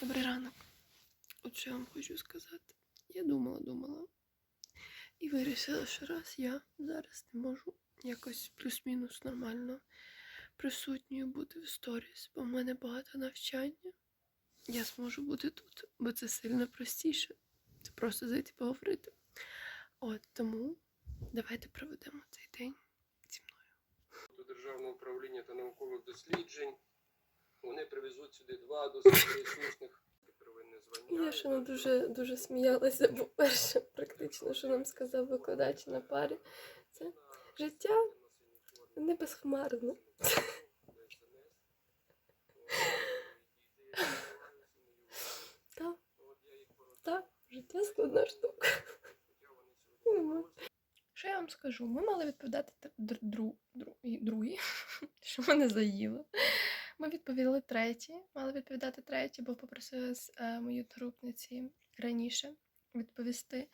Добрий ранок. От що я вам хочу сказати. Я думала, думала. І вирішила, що раз я зараз не можу якось плюс-мінус нормально присутньою бути в сторіс, бо в мене багато навчання. Я зможу бути тут, бо це сильно простіше. Це просто зайти поговорити. От тому давайте проведемо цей день зі мною. Державного управління та наукових досліджень. Вони привезуть сюди два досить ресурсних первинне звання. Я ще не дуже, дуже сміялася, бо перше, практично, що нам сказав викладач на парі, це життя не безхмарне. Так, так, життя складна штука. Що я вам скажу? Ми мали відповідати дру, дру, другій, що мене заїло. Ми відповіли третій, мали відповідати третій, бо попросили з е, мої одногрупниці раніше відповісти.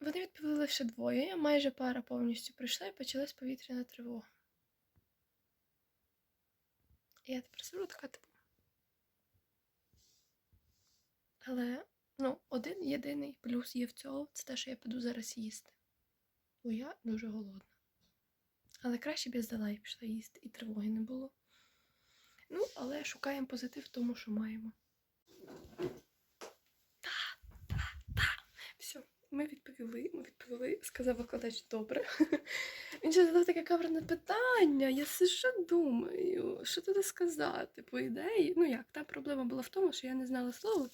Вони відповіли лише двоє, майже пара повністю прийшла і почалась повітряна тривога. І я тепер сижу така типу. Але ну, один єдиний плюс є в цьому, це те, що я піду зараз їсти. Бо я дуже голодна. Але краще б я здала і пішла їсти, і тривоги не було. Ну, але шукаємо позитив в тому, що маємо. Та, та, та. Все, ми відповіли, ми відповіли, сказав викладач добре. Він ще задав таке каверне питання. Я сижу думаю, що туди сказати. По ідеї, ну як, та проблема була в тому, що я не знала слова.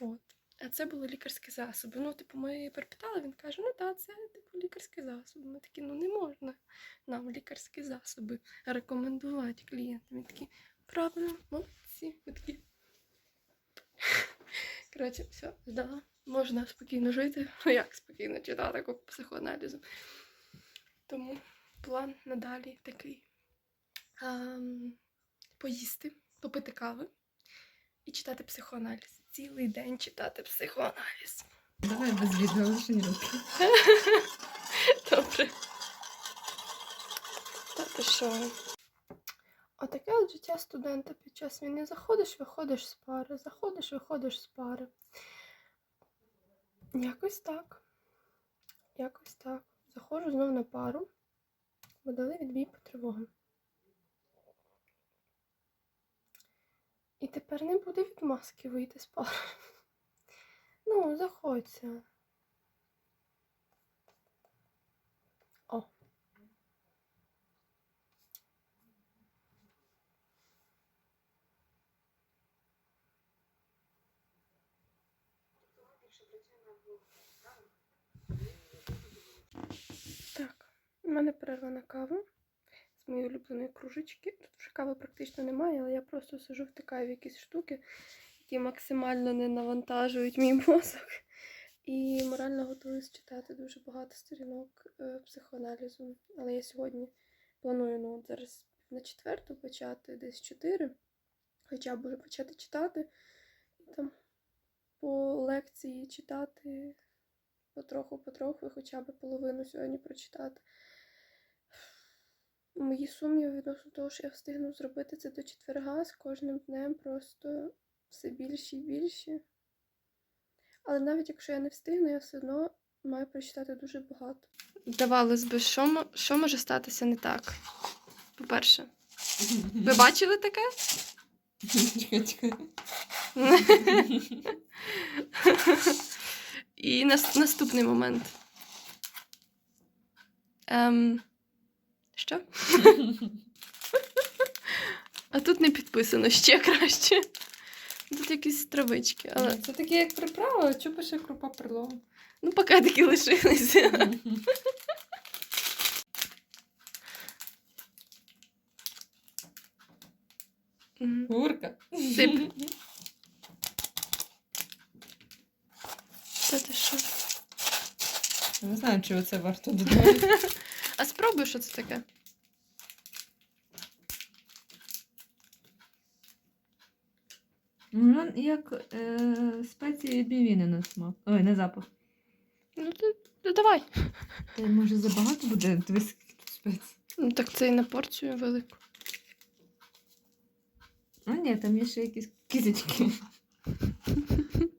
От. А це були лікарські засоби. Ну, типу, ми перепитали, він каже, ну так, це типу лікарські засоби. Ми такі, ну не можна нам лікарські засоби рекомендувати клієнтам. Він такий, правильно, молодці. Ми такі. Коротше, все, здала. Можна спокійно жити. Ну як спокійно читати таку психоаналізу. Тому план надалі такий. Ам, поїсти, попити кави і читати психоаналіз. Цілий день читати психоаналіз. Давай без відео лише руки. Добре. Та ти що? Отаке от життя студента під час війни. Заходиш, виходиш з пари, заходиш, виходиш з пари. Якось так. Якось так. Заходжу знов на пару. Бо дали відбій по тривогам. І тепер не буде від маски вийти з пари. Ну, заходься. О. Так, у мене перерва на каву з моєї улюбленої кружечки. Тут вже кави практично немає, але я просто сижу, втикаю в якісь штуки, які максимально не навантажують мій мозок. І морально готуюсь читати дуже багато сторінок е, психоаналізу. Але я сьогодні планую ну, зараз на четверту почати, десь чотири, хоча б вже почати читати. Там по лекції читати потроху-потроху, хоча б половину сьогодні прочитати. Мої сумніви відносно того, що я встигну зробити це до четверга з кожним днем просто все більші і більші. Але навіть якщо я не встигну, я все одно маю прочитати дуже багато. Здавалось би, що, що може статися не так? По-перше, ви бачили таке? Чекай, чекай. І наступний момент. Ем, що? А тут не підписано ще краще. Тут якісь травички, але Це таке як приправа, а що пише крупа перлова? ну пакетики лишилися. Гурка. Сип. Та ти що? Не знаю, чи оце варто додати. А спробуй, що це таке? Ну, як е, спеції бівіни на смак. Ой, на запах. Ну, ти, ти давай. Та може забагато буде? Тут спецій. Ну, так це і на порцію велику. А ні, там є ще якісь кізочки.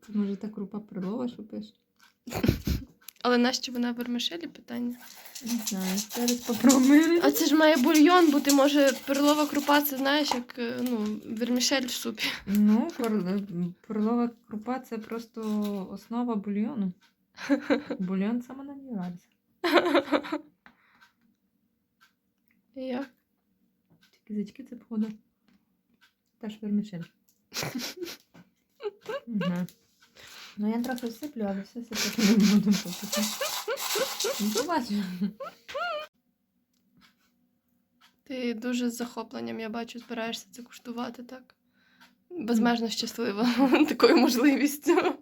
Може та крупа перлова, що пише? Але нащо вона в вермишелі питання? Не знаю, зараз попробуємо. А це ж має бульйон бути, може, перлова крупа, це знаєш, як е, ну, вермішель в супі. Ну, перлова крупа це просто основа бульйону. Бульйон саме нравиться. Як? Ці кізочки це походу. Теж вермішель. Ну я трохи всиплю, але все сипати не буду поки. Ну, побачимо. Ти дуже з захопленням, я бачу, збираєшся це куштувати так. Безмежно щаслива такою можливістю.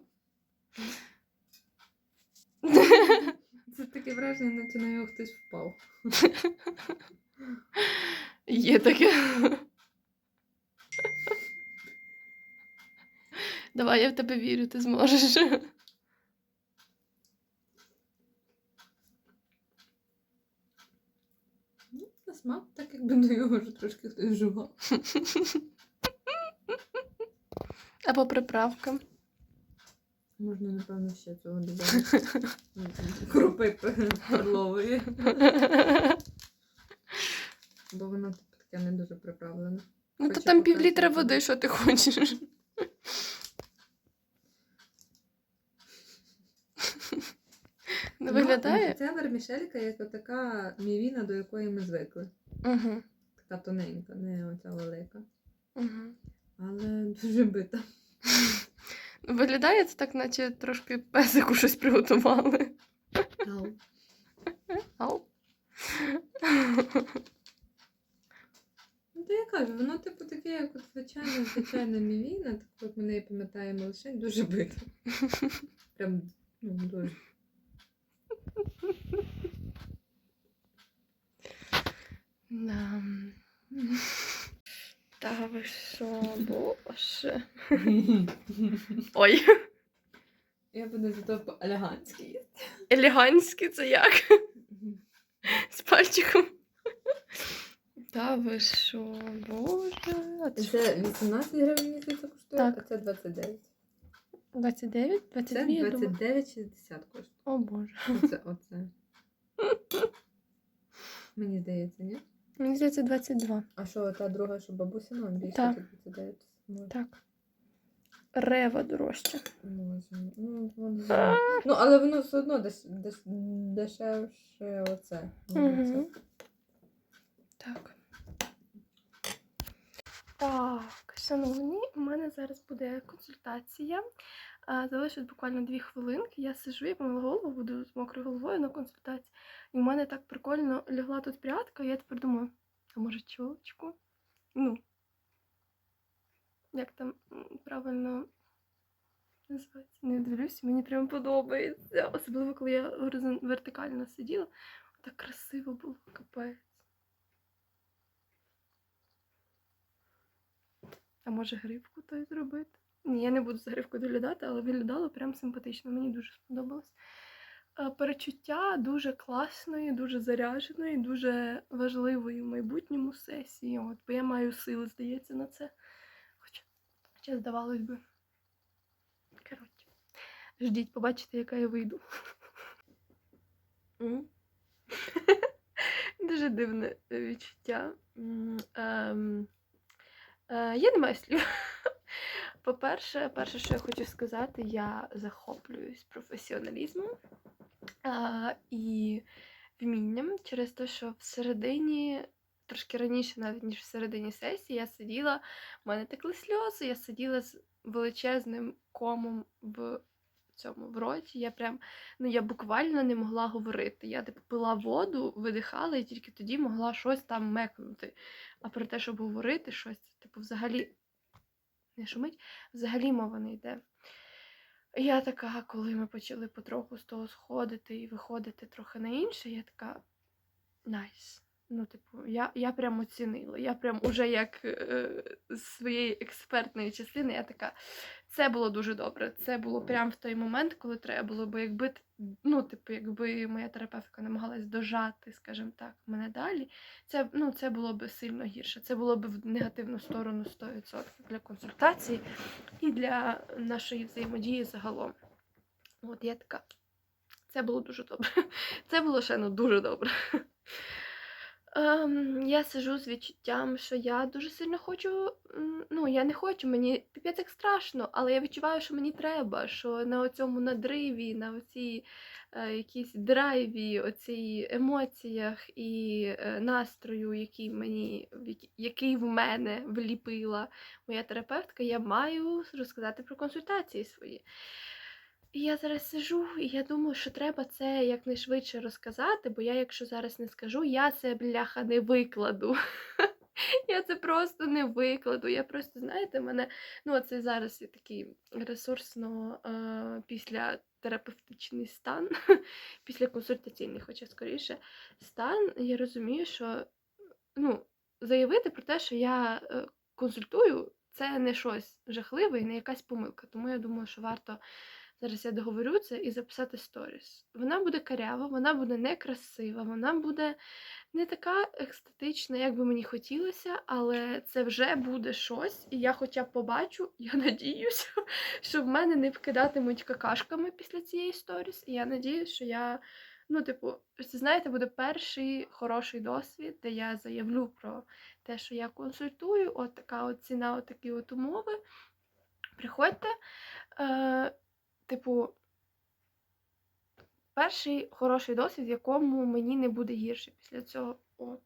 Це таке враження, наче на нього хтось впав. Є таке. Давай, я в тебе вірю, ти зможеш. Ну, на смак, так якби до його вже трошки хтось жував. А по приправкам. Можна, напевно, ще цього додати. Крупи перлової. Бо воно таке не дуже приправлене. Ну, то Хоча там поки пів літра води, що ти хочеш. Не виглядає? Це вермішелька, як така мівіна, до якої ми звикли. Угу. Така тоненька, не оця велика. Угу. Але дуже бита. Виглядає це так, наче трошки песику щось приготували. Ау. Ау. Ну, то я кажу, воно типу таке, як от звичайна, звичайна мівіна, так як ми неї пам'ятаємо лише дуже бита. Прям ну, дуже. Да. Та ви що, боже. Ой, Я буду зато по-елегантськи їсти. елегантський це як? З пальчиком. Та ви що, боже. А це? Це 18 гривень мені коштує, Так. а це 29. 29? 22, Це я думаю. 29,60 коштує. О боже. Оце, оце. Мені здається, ні? Мені здається 22. А що, та друга, що бабусина, більше Так. це 29? Може. Так. Рева дорожче. Може. Ну, воно... ну, але воно все одно деш... Деш... дешевше оце. мабуть, Угу. Так. Так, шановні, у мене зараз буде консультація. Залишить буквально дві хвилинки. Я сижу, я помила голову, буду з мокрою головою на консультації. І у мене так прикольно лягла тут прядка, і я тепер думаю, а може чолочку? Ну. Як там правильно називається? Не дивлюся, мені прям подобається. Особливо, коли я вертикально сиділа. Так красиво було, капець. А може гривку той зробити? Ні, я не буду з гривкою доглядати, але виглядало прям симпатично. Мені дуже сподобалось. Е, Перечуття дуже класної, дуже зарядженої, дуже важливої в майбутньому сесії. От, бо я маю сили, здається, на це. Хоча, хоча здавалось би. Коротше, ждіть, побачите, яка я вийду. Дуже дивне відчуття. Е, Я не маю слів. По-перше, перше, що я хочу сказати, я захоплююсь професіоналізмом а, і вмінням через те, що всередині, трошки раніше, навіть ніж всередині сесії, я сиділа, в мене текли сльози, я сиділа з величезним комом в цьому в роті. Я прям ну я буквально не могла говорити. Я типу пила воду, видихала і тільки тоді могла щось там мекнути. А про те, щоб говорити щось, типу, взагалі не шумить, взагалі мова не йде. Я така, коли ми почали потроху з того сходити і виходити трохи на інше, я така найс. Ну, типу, я, я прям оцінила. Я прям уже як е, з своєї експертної частини, я така. Це було дуже добре. Це було прям в той момент, коли треба було. Бо якби ну, типу, якби моя терапевтка намагалась дожати, скажімо так, мене далі, це, ну, це було б сильно гірше. Це було б в негативну сторону 100% для консультації і для нашої взаємодії загалом. От я така. Це було дуже добре. Це було ще ну дуже добре. Я сижу з відчуттям, що я дуже сильно хочу. Ну, я не хочу, мені піпець як страшно, але я відчуваю, що мені треба, що на цьому надриві, на оцій е, якійсь драйві, оцій емоціях і е, настрою, який мені, який в мене вліпила моя терапевтка, я маю розказати про консультації свої. Я зараз сижу, і я думаю, що треба це якнайшвидше розказати, бо я, якщо зараз не скажу, я це бляха не викладу. Я це просто не викладу. Я просто, знаєте, мене, ну, це зараз є такий ресурсно е, після терапевтичний стан, після консультаційний, хоча скоріше, стан. Я розумію, що ну, заявити про те, що я е, консультую, це не щось жахливе і не якась помилка. Тому я думаю, що варто зараз я договорю це і записати сторіс. Вона буде карява, вона буде некрасива, вона буде не така екстатична, як би мені хотілося, але це вже буде щось, і я хоча б побачу, я надіюся, що в мене не вкидатимуть какашками після цієї сторіс. І я надіюся, що я. Ну, типу, знаєте, буде перший хороший досвід, де я заявлю про те, що я консультую, от така от ціна, от такі от умови. Приходьте. Е, типу, перший хороший досвід, якому мені не буде гірше після цього. От.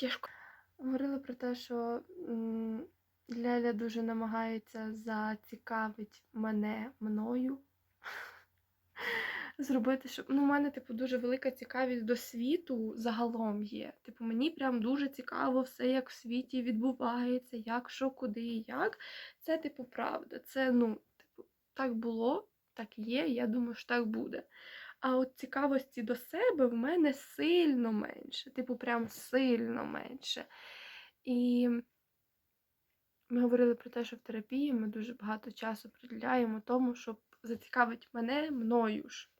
Тяжко. Говорили про те, що Ляля дуже намагається зацікавити мене мною. Зробити, щоб. Ну, у мене, типу, дуже велика цікавість до світу загалом є. Типу, мені прям дуже цікаво все, як в світі відбувається, як, що, куди і як. Це, типу, правда. Це, ну, типу, так було, так є, я думаю, що так буде. А от цікавості до себе в мене сильно менше. Типу, прям сильно менше. І ми говорили про те, що в терапії ми дуже багато часу приділяємо тому, щоб зацікавити мене мною ж.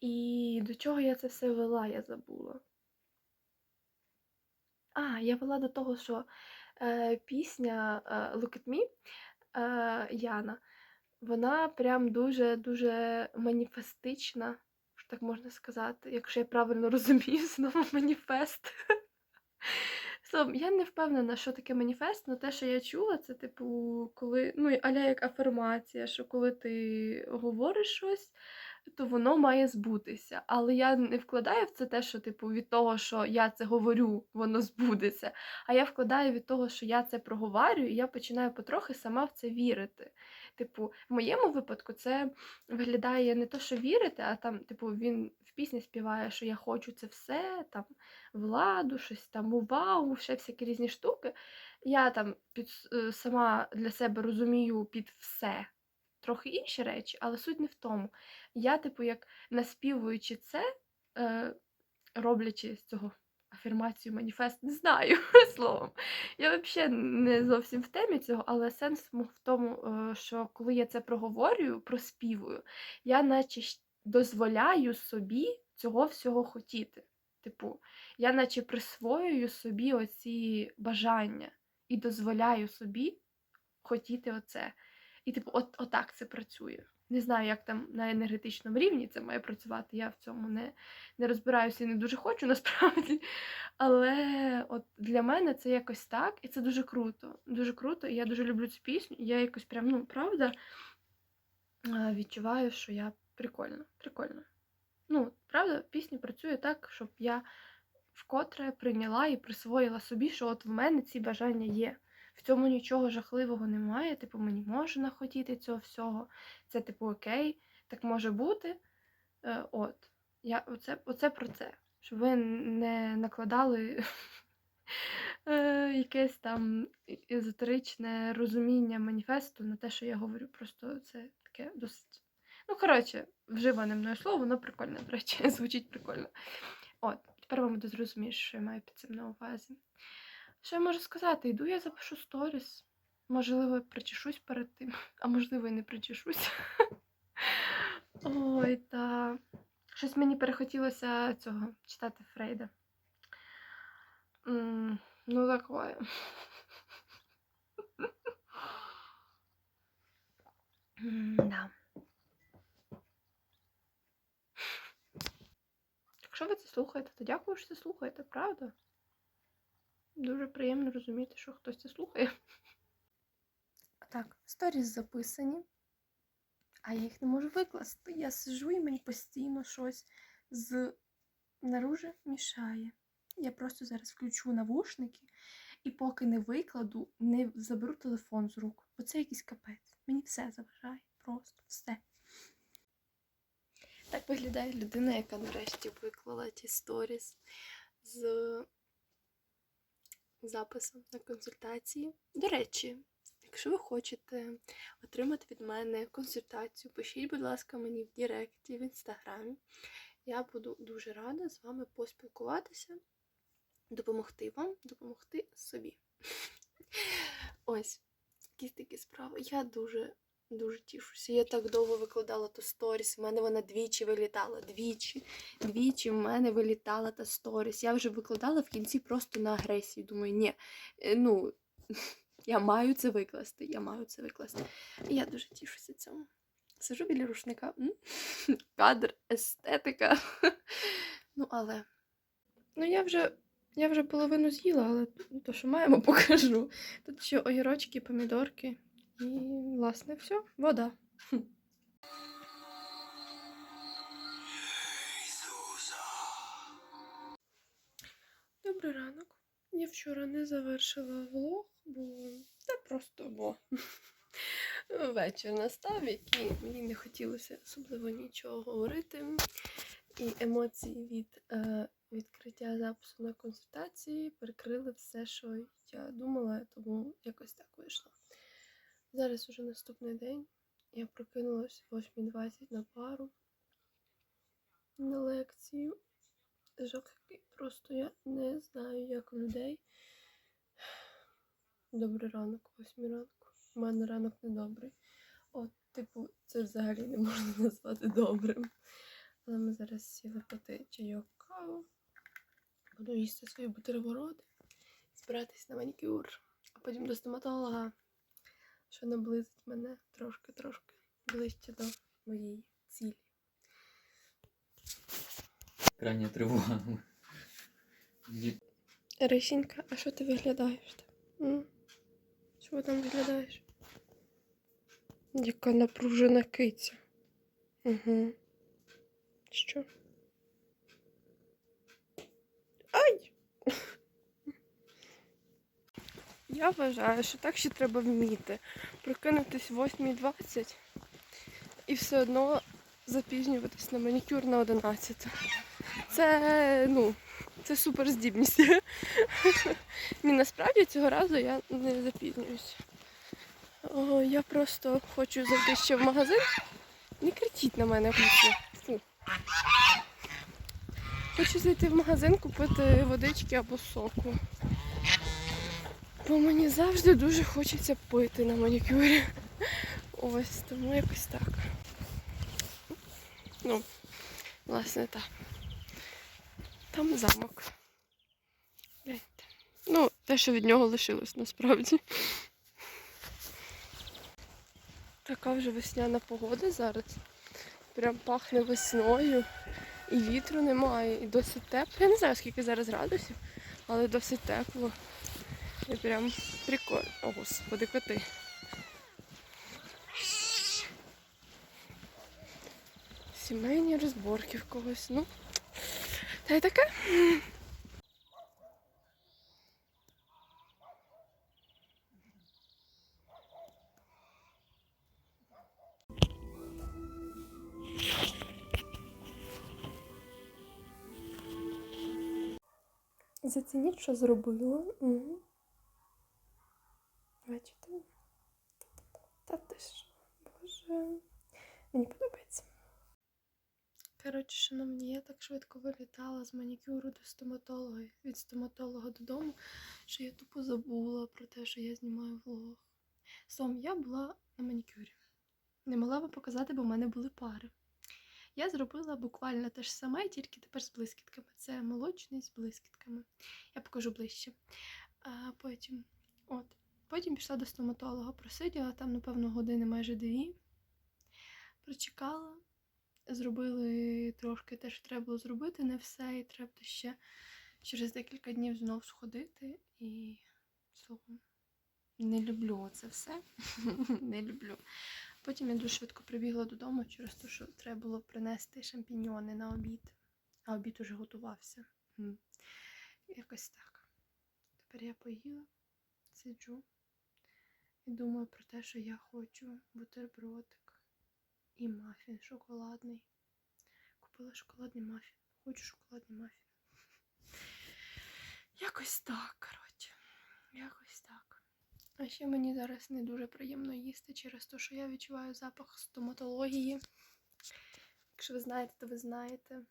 І до чого я це все вела, я забула. А, я вела до того, що е, пісня е, Look at Me е, Яна, вона прям дуже-дуже маніфестична, що так можна сказати, якщо я правильно розумію знову маніфест. Словом, я не впевнена, що таке маніфест, але те, що я чула, це типу, коли, ну, аля як афірмація, що коли ти говориш щось, то воно має збутися. Але я не вкладаю в це те, що, типу, від того, що я це говорю, воно збудеться. А я вкладаю від того, що я це проговорюю, і я починаю потрохи сама в це вірити. Типу, в моєму випадку це виглядає не то, що вірити, а там, типу, він в пісні співає, що я хочу це все, там владу, щось там увагу, ще всякі різні штуки. Я там під, е, сама для себе розумію під все трохи інші речі, але суть не в тому. Я, типу, як наспівуючи це, е, роблячи з цього афірмацію, маніфест, не знаю словом. Я взагалі не зовсім в темі цього, але сенс в тому, е, що коли я це проговорюю, проспівую, я наче дозволяю собі цього всього хотіти. Типу, я наче присвоюю собі оці бажання і дозволяю собі хотіти оце. І, типу, от, отак це працює. Не знаю, як там на енергетичному рівні це має працювати. Я в цьому не, не розбираюся і не дуже хочу насправді. Але от для мене це якось так, і це дуже круто. Дуже круто. І я дуже люблю цю пісню. Я якось прям, ну, правда, відчуваю, що я прикольно, прикольно. Ну, правда, пісня працює так, щоб я вкотре прийняла і присвоїла собі, що от в мене ці бажання є. В цьому нічого жахливого немає. Типу, мені можна хотіти цього всього. Це, типу, окей, так може бути. Е, от. Я, оце, оце про це. Щоб ви не накладали е, якесь там езотеричне розуміння маніфесту на те, що я говорю. Просто це таке досить, Ну, коротше, вживане мною слово, воно прикольне, до речі, звучить прикольно. От, тепер вам буде зрозуміти, що я маю під цим на увазі. Що я можу сказати? Йду я запишу сторіс. Можливо, причешусь перед тим, а можливо, і не причешусь. Ой, та щось мені перехотілося цього читати Фрейда. М, Ну, такое. Да. Якщо ви це слухаєте, то дякую, що це слухаєте, правда? Дуже приємно розуміти, що хтось це слухає. Так, сторіс записані, а я їх не можу викласти. Я сижу і мені постійно щось з наружу мішає. Я просто зараз включу навушники і поки не викладу, не заберу телефон з рук. Бо це якийсь капець. Мені все заважає. Просто все. Так виглядає людина, яка нарешті виклала ті сторіс з записом на консультації. До речі, якщо ви хочете отримати від мене консультацію, пишіть, будь ласка, мені в Директі, в інстаграмі. Я буду дуже рада з вами поспілкуватися, допомогти вам, допомогти собі. Ось, якісь такі справи. Я дуже дуже тішуся. Я так довго викладала ту сторіс. У мене вона двічі вилітала. Двічі. Двічі в мене вилітала та сторіс. Я вже викладала в кінці просто на агресії. Думаю, ні, е, ну, я маю це викласти. Я маю це викласти. Я дуже тішуся цьому. Сижу біля рушника. Кадр, естетика. Ну, але. Ну, я вже. Я вже половину з'їла, але то, що маємо, покажу. Тут ще огірочки, помідорки. І, власне, все, вода. Добрий ранок. Я вчора не завершила влог, бо та просто бо вечір настав, який мені не хотілося особливо нічого говорити. І емоції від е, відкриття запису на консультації перекрили все, що я думала, тому якось так вийшло. Зараз уже наступний день. Я прокинулась о 8.20 на пару на лекцію. Жах просто я не знаю, як людей. Добрий ранок, 8 ранку. У мене ранок недобрий. От, типу, це взагалі не можна назвати добрим. Але ми зараз сіли пити чайок каву. Буду їсти свої бутерброди, збиратись на манікюр, а потім до стоматолога, що наблизить мене трошки-трошки ближче до моєї цілі. Крайня тривога. Рисінька, а що ти виглядаєш там? Що там виглядаєш? Яка напружена киця. Угу. Що? Ай! Я вважаю, що так ще треба вміти. Прокинутись в 8.20 і все одно запізнюватись на манікюр на 11. Це, ну, це суперздібність. Ні, насправді цього разу я не запізнююсь. Я просто хочу зайти ще в магазин. Не кричіть на мене. Фу. Хочу зайти в магазин, купити водички або соку. Бо мені завжди дуже хочеться пити на манікюрі. Ось, тому якось так. Ну, власне, так. Там замок. Ну, те, що від нього лишилось насправді. Така вже весняна погода зараз. Прям пахне весною. І вітру немає, і досить тепло. Я не знаю, скільки зараз градусів, але досить тепло. І прям прикольно. О, господи, коти. Сімейні розборки в когось. Ну, та й таке. Зацініть, що зробила. Угу. Бачите? Та ти ж, боже. Мені подобається. Коротше, шановні, я так швидко вилітала з манікюру до стоматолога, від стоматолога додому, що я тупо забула про те, що я знімаю влог. Сом, я була на манікюрі. Не могла вам показати, бо в мене були пари. Я зробила буквально те ж саме, тільки тепер з блискітками. Це молочний з блискітками. Я покажу ближче. А потім, от, потім пішла до стоматолога, просиділа там, напевно, години майже дві. Прочекала, зробили трошки те, що треба було зробити, не все, і треба ще через декілька днів знов сходити. І словом, не люблю це все. не люблю. Потім я дуже швидко прибігла додому через те, що треба було принести шампіньйони на обід. А обід уже готувався. Якось так. Тепер я поїла, сиджу і думаю про те, що я хочу бутербродик і мафін шоколадний. Купила шоколадний мафін. Хочу шоколадний мафін. Якось так, коротше. Якось так. А ще мені зараз не дуже приємно їсти через те, що я відчуваю запах стоматології. Якщо ви знаєте, то ви знаєте.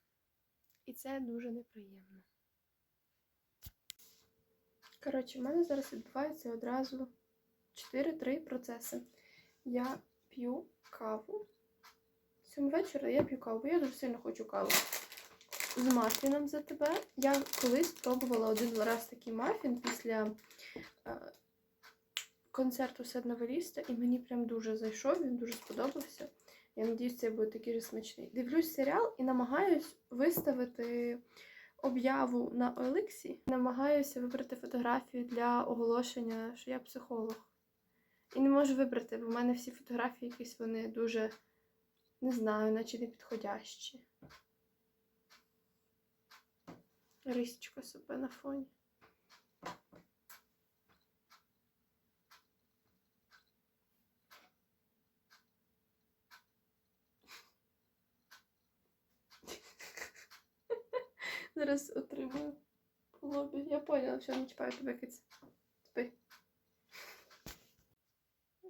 І це дуже неприємно. Коротше, в мене зараз відбувається одразу 4-3 процеси. Я п'ю каву. Сьогодні вечора я п'ю каву, бо я дуже сильно хочу каву. З мафіном за тебе. Я колись пробувала один раз такий мафін після е, концерту Седновеліста, і мені прям дуже зайшов, він дуже сподобався. Я надіюсь, це буде такий же смачний. Дивлюсь серіал і намагаюсь виставити об'яву на Олексі. Намагаюся вибрати фотографію для оголошення, що я психолог. І не можу вибрати, бо в мене всі фотографії якісь вони дуже, не знаю, наче не підходящі. Рисічка себе на фоні. Зараз отримую по лобі. Я поняла, що не чіпаю тебе киць. Спи.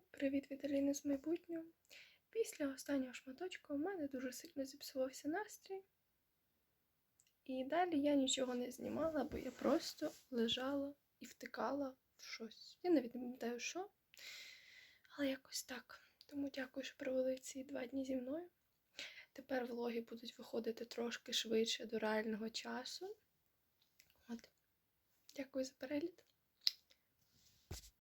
Привіт, Віталіна з майбутнього. Після останнього шматочку у мене дуже сильно зіпсувався настрій. І далі я нічого не знімала, бо я просто лежала і втикала в щось. Я навіть не пам'ятаю, що. Але якось так. Тому дякую, що провели ці два дні зі мною. Тепер влоги будуть виходити трошки швидше до реального часу. От. Дякую за перегляд.